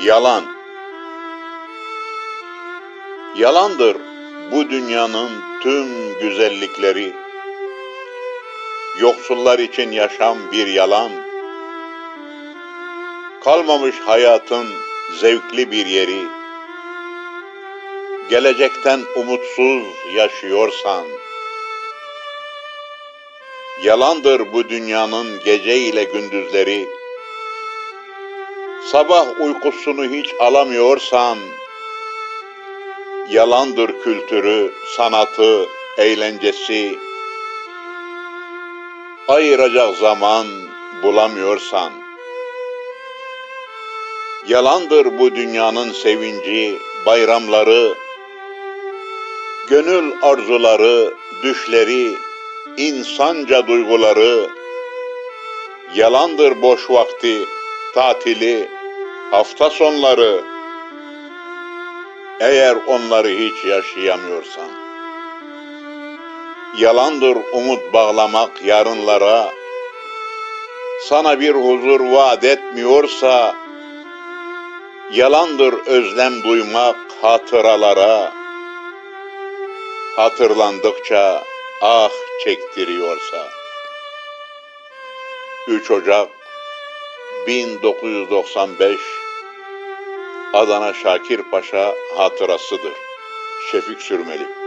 Yalan. Yalandır bu dünyanın tüm güzellikleri. Yoksullar için yaşam bir yalan. Kalmamış hayatın zevkli bir yeri. Gelecekten umutsuz yaşıyorsan. Yalandır bu dünyanın gece ile gündüzleri. Sabah uykusunu hiç alamıyorsan, yalandır kültürü, sanatı, eğlencesi. Ayıracak zaman bulamıyorsan, yalandır bu dünyanın sevinci, bayramları, gönül arzuları, düşleri, insanca duyguları, yalandır boş vakti, tatili, hafta sonları, eğer onları hiç yaşayamıyorsan. Yalandır umut bağlamak yarınlara, sana bir huzur vaat etmiyorsa, yalandır özlem duymak hatıralara, hatırlandıkça ah çektiriyorsa. 3 Ocak 1995 Adana Şakir Paşa hatırasıdır. Şefik Sürmeli